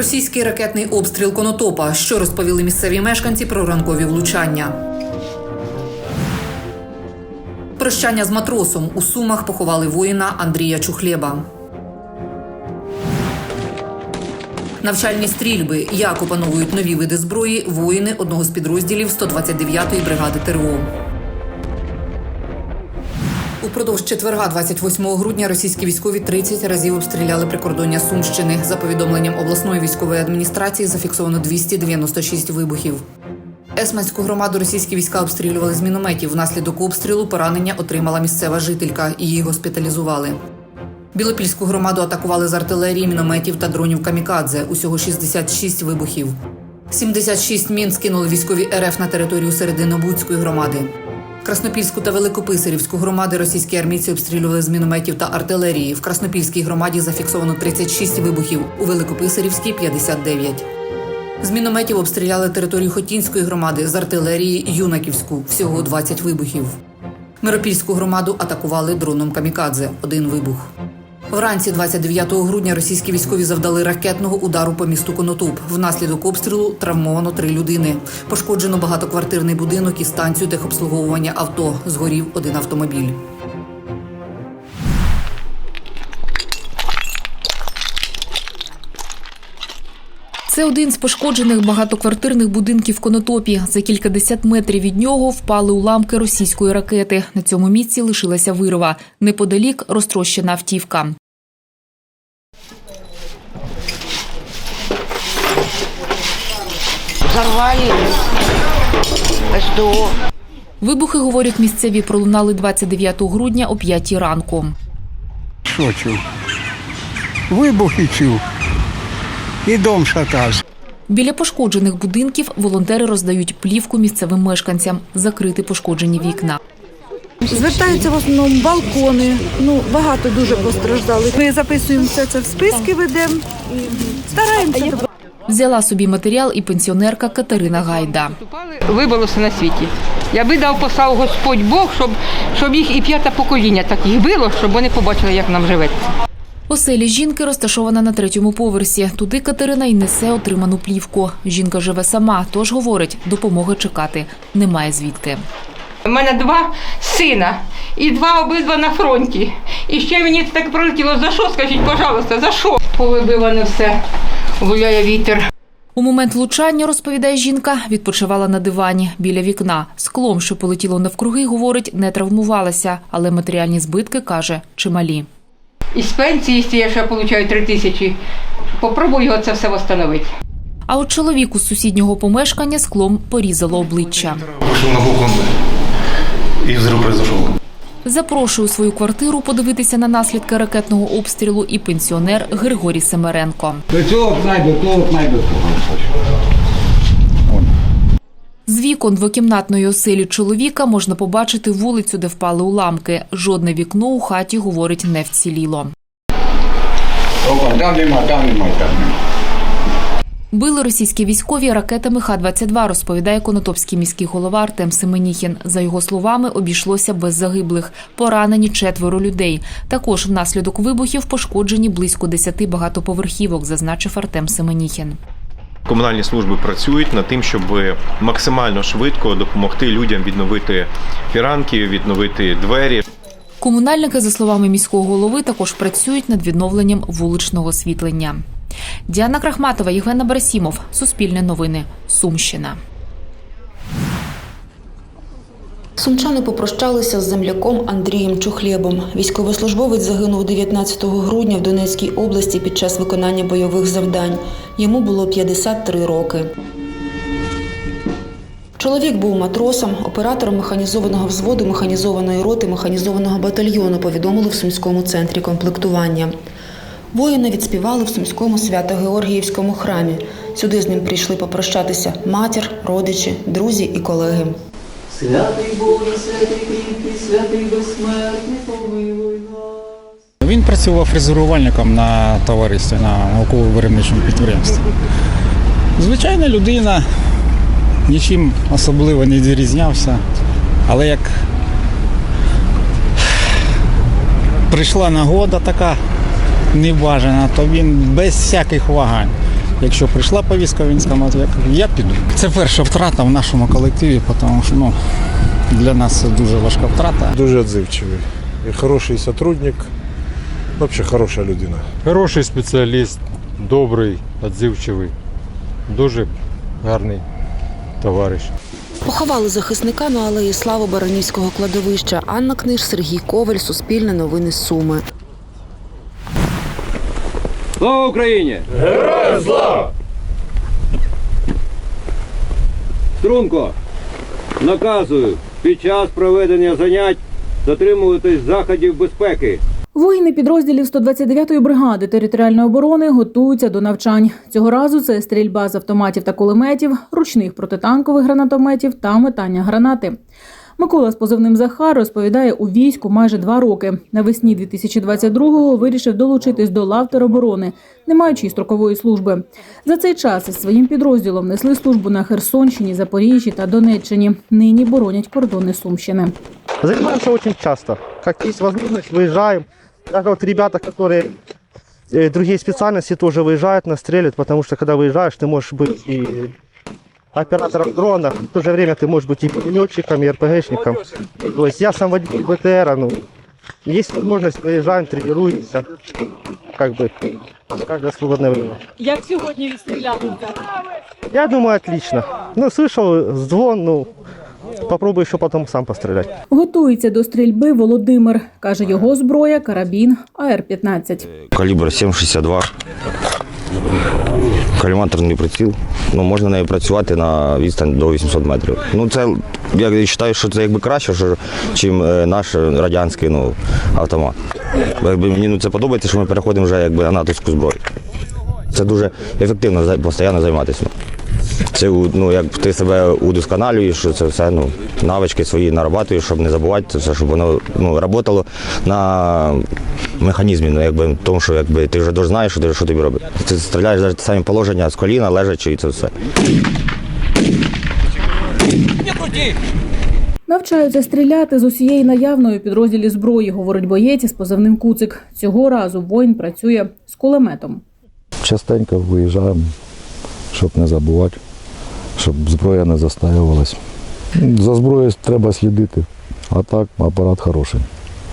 Російський ракетний обстріл Конотопа. Що розповіли місцеві мешканці про ранкові влучання? Прощання з матросом у Сумах поховали воїна Андрія Чухлєба. Навчальні стрільби. Як опановують нові види зброї воїни одного з підрозділів 129-ї бригади ТРО. Упродовж четверга, 28 грудня, російські військові 30 разів обстріляли прикордоння Сумщини. За повідомленням обласної військової адміністрації зафіксовано 296 вибухів. Есманську громаду російські війська обстрілювали з мінометів. Внаслідок обстрілу поранення отримала місцева жителька. Її госпіталізували. Білопільську громаду атакували з артилерії, мінометів та дронів камікадзе. Усього 66 вибухів. 76 мін скинули військові РФ на територію Серединобудської громади. Краснопільську та Великописарівську громади російські армійці обстрілювали з мінометів та артилерії. В Краснопільській громаді зафіксовано 36 вибухів, у Великописарівській 59. З мінометів обстріляли територію Хотінської громади, з артилерії Юнаківську всього 20 вибухів. Миропільську громаду атакували дроном камікадзе. Один вибух. Вранці 29 грудня російські військові завдали ракетного удару по місту Конотоп. Внаслідок обстрілу травмовано три людини. Пошкоджено багатоквартирний будинок і станцію техобслуговування авто. Згорів один автомобіль. Це один з пошкоджених багатоквартирних будинків в Конотопі. За кількадесят метрів від нього впали уламки російської ракети. На цьому місці лишилася вирва. Неподалік розтрощена автівка. Взорвали СДО. Вибухи, говорять місцеві, пролунали 29 грудня о 5 ранку. Що чув? Вибухи чув. І дом шатався. Біля пошкоджених будинків волонтери роздають плівку місцевим мешканцям, закрити пошкоджені вікна. Звертаються в основному балкони. Ну багато дуже постраждали. Ми записуємо все це в списки, ведемо стараємося. Взяла собі матеріал і пенсіонерка Катерина Гайда. Вибило все на світі. Я би дав послав Господь Бог, щоб, щоб їх і п'яте покоління так їх било, щоб вони побачили, як нам живеться. Оселі жінки розташована на третьому поверсі. Туди Катерина й несе отриману плівку. Жінка живе сама, тож говорить, допомоги чекати немає звідки. У мене два сина і два обидва на фронті. І ще мені так прилетіло. За що? Скажіть, пожалуйста, за що? Повибиване все, гуляє вітер. У момент влучання, розповідає жінка, відпочивала на дивані біля вікна. Склом, що полетіло навкруги, говорить, не травмувалася, але матеріальні збитки каже чималі. Із пенсії, якщо я ще отримую три тисячі, попробую його це все встановити. А от чоловіку з сусіднього помешкання склом порізало обличчя. Вышел на балкон и взрыв произошел. Запрошую свою квартиру подивитися на наслідки ракетного обстрілу і пенсіонер Григорій Семеренко. До цього знайду, того знайду. З вікон двокімнатної оселі чоловіка можна побачити вулицю, де впали уламки. Жодне вікно у хаті, говорить, не вціліло. Там нема, там нема, там нема. Били російські військові ракетами Х-22, розповідає конотопський міський голова Артем Семеніхін. За його словами, обійшлося без загиблих. Поранені четверо людей. Також внаслідок вибухів пошкоджені близько десяти багатоповерхівок, зазначив Артем Семеніхін. Комунальні служби працюють над тим, щоб максимально швидко допомогти людям відновити фіранки, відновити двері. Комунальники, за словами міського голови, також працюють над відновленням вуличного освітлення. Діана Крахматова, Євгена Барасімов, Суспільне новини, Сумщина. Сумчани попрощалися з земляком Андрієм Чухлєбом. Військовослужбовець загинув 19 грудня в Донецькій області під час виконання бойових завдань. Йому було 53 роки. Чоловік був матросом, оператором механізованого взводу механізованої роти механізованого батальйону, повідомили в Сумському центрі комплектування. Воїни відспівали в Сумському свято-Георгіївському храмі. Сюди з ним прийшли попрощатися матір, родичі, друзі і колеги. Святий Боже, святий кріпкий, святий безсмертний, помилуй нас. Він працював фрезерувальником на товаристві, на науково-виробничому підприємстві. Звичайна людина, нічим особливо не відрізнявся, але як прийшла нагода така небажана, то він без всяких вагань Якщо прийшла повістка в військкомат, я я піду. Це перша втрата в нашому колективі, тому що ну, для нас це дуже важка втрата. Дуже відзивчивий. І хороший сотрудник, взагалі хороша людина. Хороший спеціаліст, добрий, відзивчивий, дуже гарний товариш. Поховали захисника на алеї Слави Баранівського кладовища. Анна Книж, Сергій Коваль, Суспільне новини Суми. Слава Україні! Героям слава! Струнко, наказую під час проведення занять дотримуватись заходів безпеки. Воїни підрозділів 129-ї бригади територіальної оборони готуються до навчань. Цього разу це стрільба з автоматів та кулеметів, ручних протитанкових гранатометів та метання гранати. Микола з позивним Захар розповідає у війську майже два роки. Навесні 2022-го вирішив долучитись до лав тероборони, не маючи строкової служби. За цей час із своїм підрозділом несли службу на Херсонщині, Запоріжжі та Донеччині. Нині боронять кордони Сумщини. Занимаемся очень часто. Как есть возможность, выезжаем. Даже вот ребята, которые э, другие специальности тоже выезжают, настреливают, потому что когда выезжаешь, ты можешь быть и оператором дрона, в то же время ты можешь быть и пулеметчиком, и РПГшником. То есть я сам водитель БТРа, ну, есть возможность, выезжаем, тренируемся, как бы, каждое свободное время. Як сьогодні відстріляли? Я думаю, отлично. Ну, слышал звон, ну, попробую еще потом сам пострелять. Готується до стрільби Володимир. Каже, його зброя карабін АР-15. Калібр 7,62. Коліматорний приціл. Ну, можна нею працювати на відстань до 800 метрів. Ну, це, я вважаю, що це якби краще, чим е, наш радянський ну, автомат. Якби мені ну, це подобається, що ми переходимо вже якби, на натовську зброю. Це дуже ефективно постійно займатися. Це ну, як ти себе удосконалюєш, це все ну, навички свої нарабатуєш, щоб не забувати це все, щоб воно ну, працювало на механізмі, ну, якби, тому що якби, ти вже дуже знаєш, що що тобі робити. Ти стріляєш навіть самі положення з коліна, лежачи і це все. Навчаються стріляти з усієї наявної у підрозділі зброї, говорить боєць із позивним Куцик. Цього разу воїн працює з кулеметом. Частенько виїжджаємо, щоб не забувати, щоб зброя не застаювалась. За зброєю треба слідити, а так апарат хороший.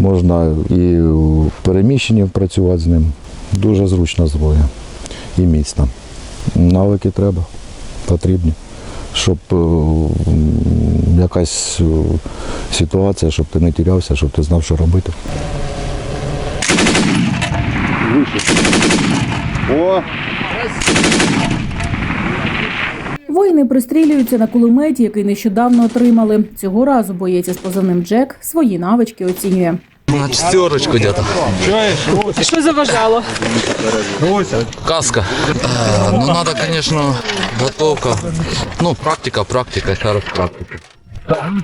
Можна і в переміщенні працювати з ним. Дуже зручна зброя і міцна. Навики треба, потрібні, щоб е, якась е, ситуація, щоб ти не тірявся, щоб ти знав, що робити. О, Воїни пристрілюються на кулеметі, який нещодавно отримали. Цього разу боєць із позивним Джек свої навички оцінює. На четверочку где-то. Що заважало? Каска. Э, ну, надо, конечно, готовка. Ну, практика, практика, еще практика.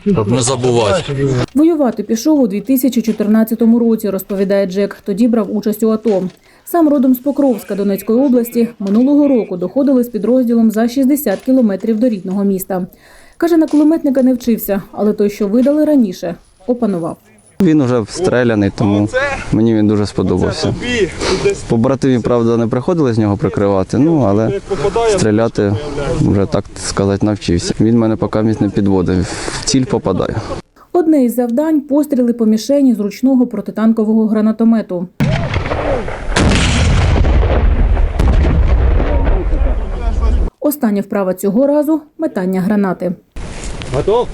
Щоб не забувати. Воювати пішов у 2014 році, розповідає Джек. Тоді брав участь у АТО. Сам родом з Покровська Донецької області минулого року доходили з підрозділом за 60 кілометрів до рідного міста. Каже, на кулеметника не вчився, але той, що видали раніше, опанував. Він вже встреляний, тому мені він дуже сподобався. Побратимі, правда, не приходили з нього прикривати, ну але стріляти вже так сказати навчився. Він мене поки міць не підводив. В ціль попадаю. Одне із завдань постріли по мішені з ручного протитанкового гранатомету. Остання вправа цього разу метання гранати. готов?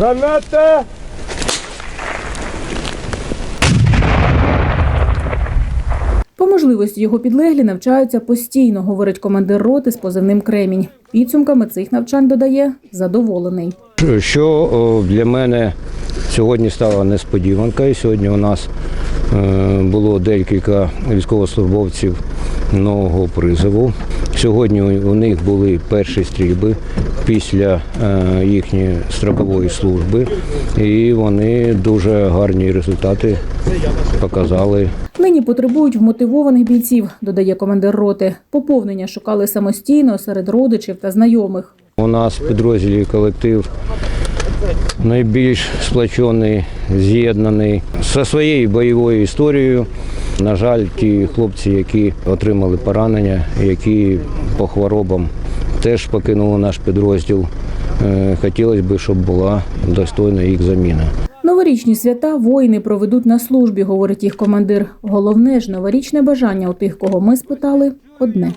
Рожал? По можливості його підлеглі навчаються постійно, говорить командир роти з позивним Кремінь. Підсумками цих навчань додає задоволений. Що для мене сьогодні стала несподіванкою. Сьогодні у нас е, було декілька військовослужбовців нового призову. Сьогодні у них були перші стрільби після е, їхньої строкової служби, і вони дуже гарні результати показали. Нині потребують вмотивованих бійців, додає командир роти. Поповнення шукали самостійно серед родичів та знайомих. У нас в підрозділі колектив найбільш сплочений, з'єднаний зі своєю бойовою історією. На жаль, ті хлопці, які отримали поранення, які по хворобам теж покинули наш підрозділ. Е, Хотілося б, щоб була достойна їх заміна. Новорічні свята воїни проведуть на службі, говорить їх командир. Головне ж новорічне бажання у тих, кого ми спитали, одне.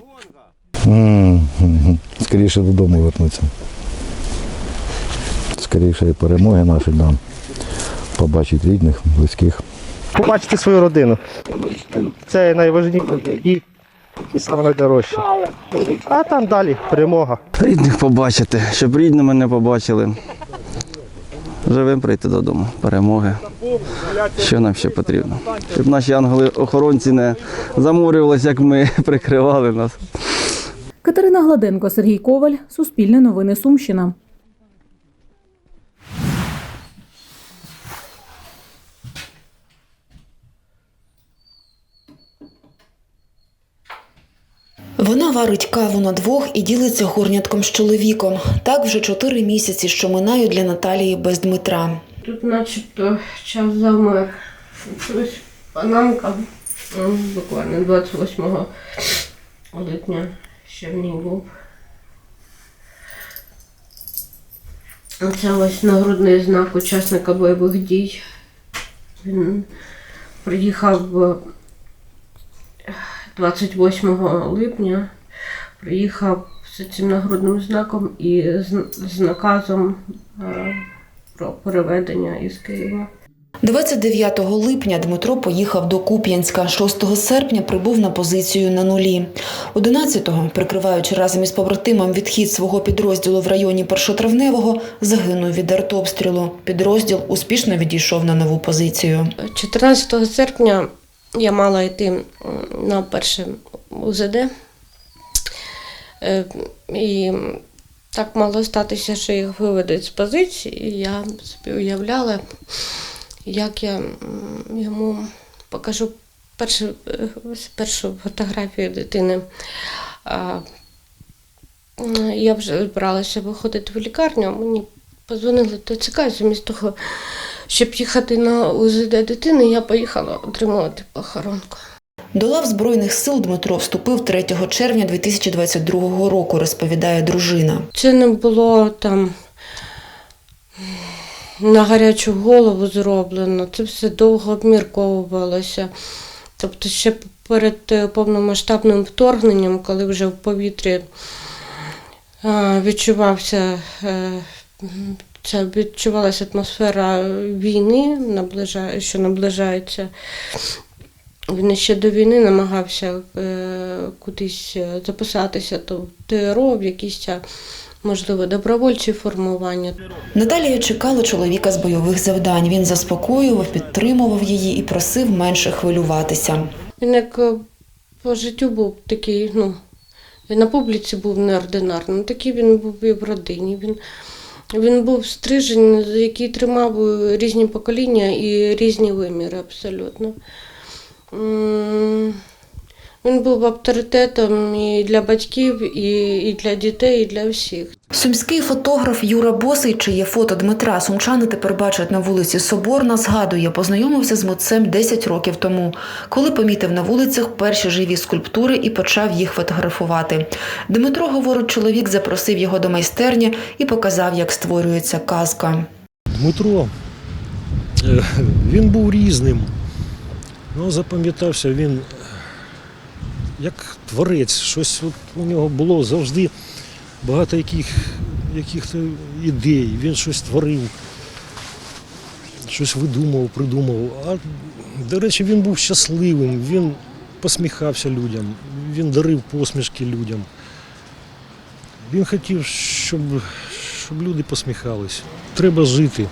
Скоріше додому вернуться. Скоріше і перемоги наші дам. Побачити рідних, близьких. Побачити свою родину. Це найважливіше і, і саме найдорожче. А там далі перемога. Рідних побачити, щоб рідні мене побачили. Живим прийти додому. Перемоги. Що нам ще потрібно? Щоб наші ангели-охоронці не заморювалися, як ми прикривали нас. Катерина Гладенко, Сергій Коваль, Суспільне новини Сумщина. Варить каву на двох і ділиться горнятком з чоловіком. Так вже чотири місяці, що минають для Наталії без Дмитра. Тут начебто час замер. Ось панамка буквально 28 липня ще в ній був. Оце ось нагрудний знак учасника бойових дій. Він приїхав е, 28 липня, приїхав з цим нагрудним знаком і з, з наказом е, про переведення із Києва. 29 липня Дмитро поїхав до Куп'янська. 6 серпня прибув на позицію на нулі. 11-го, прикриваючи разом із побратимом відхід свого підрозділу в районі Першотравневого, загинув від артобстрілу. Підрозділ успішно відійшов на нову позицію. 14 серпня я мала йти на перше УЗД. Е, І так мало статися, що їх виведуть з позиції. І я собі уявляла, як я йому покажу першу, першу фотографію дитини. Я вже збиралася виходити в лікарню, мені позвонили ТЦК, і замість того, щоб їхати на УЗД дитини, я поїхала отримувати похоронку. До лав Збройних сил Дмитро вступив 3 червня 2022 року, розповідає дружина. Це не було там на гарячу голову зроблено, це все довго обмірковувалося. Тобто ще перед е, повномасштабним вторгненням, коли вже в повітрі е, відчувався, е, ця відчувалася атмосфера війни, що наближається. Він ще до війни намагався е, кудись е, записатися то в ТРО, в якісь, можливо, добровольчі формування. Наталія чекала чоловіка з бойових завдань. Він заспокоював, підтримував її і просив менше хвилюватися. Він як е, по життю був такий, ну, на публіці був неординарним, такий він був і в родині. Він, він був стрижень, який тримав різні покоління і різні виміри абсолютно. Він був авторитетом і для батьків, і, і для дітей, і для всіх. Сумський фотограф Юра Босий, чиє фото Дмитра сумчани тепер бачать на вулиці Соборна, згадує, познайомився з митцем 10 років тому, коли помітив на вулицях перші живі скульптури і почав їх фотографувати. Дмитро, говорить, чоловік запросив його до майстерні і показав, як створюється казка. Дмитро, е, він був різним. Ну, запам'ятався він як творець. Щось от у нього було завжди багато яких, яких-то ідей. Він щось творив, щось видумував, придумував. А, до речі, він був щасливим, він посміхався людям, він дарив посмішки людям. Він хотів, щоб, щоб люди посміхались. Треба жити.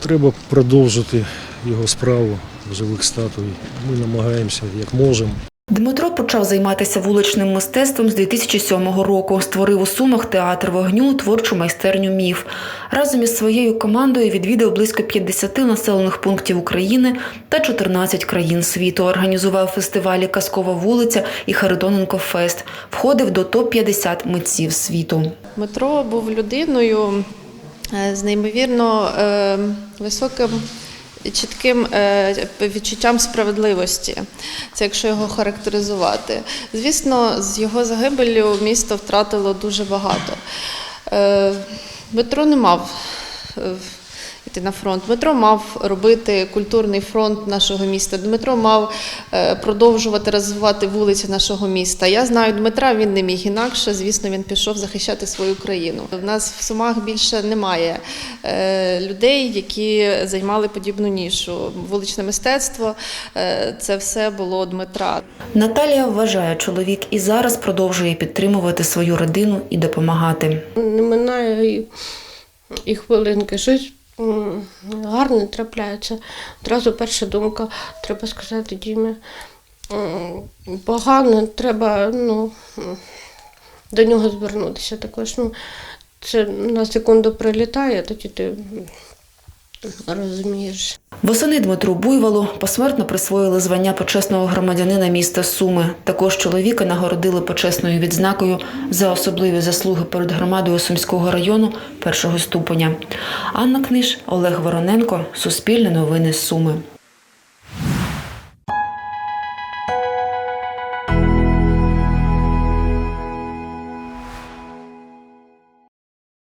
Треба продовжити його справу живих статуй. Ми намагаємося як можемо. Дмитро почав займатися вуличним мистецтвом з 2007 року. Створив у Сумах театр вогню, творчу майстерню міф. Разом із своєю командою відвідав близько 50 населених пунктів України та 14 країн світу. Організував фестивалі Казкова вулиця і Харитоненко Фест. Входив до топ-50 митців світу. Дмитро був людиною, е, з неймовірно е, високим чітким е, відчуттям справедливості. Це якщо його характеризувати. Звісно, з його загибелю місто втратило дуже багато. Метро не мав е, йти на фронт. Дмитро мав робити культурний фронт нашого міста. Дмитро мав е, продовжувати розвивати вулиці нашого міста. Я знаю Дмитра, він не міг інакше. Звісно, він пішов захищати свою країну. У нас в Сумах більше немає е, людей, які займали подібну нішу. Вуличне мистецтво е, це все було Дмитра. Наталія вважає, чоловік і зараз продовжує підтримувати свою родину і допомагати. Не минає і, і хвилинки. Щось м, гарне трапляється. Одразу перша думка, треба сказати Дімі. Погано, треба ну, до нього звернутися. Також ну, це на секунду прилітає, тоді ти розумієш. Восени Дмитру Буйволу посмертно присвоїли звання почесного громадянина міста Суми. Також чоловіка нагородили почесною відзнакою за особливі заслуги перед громадою Сумського району першого ступеня. Анна Книж, Олег Вороненко, Суспільне новини Суми.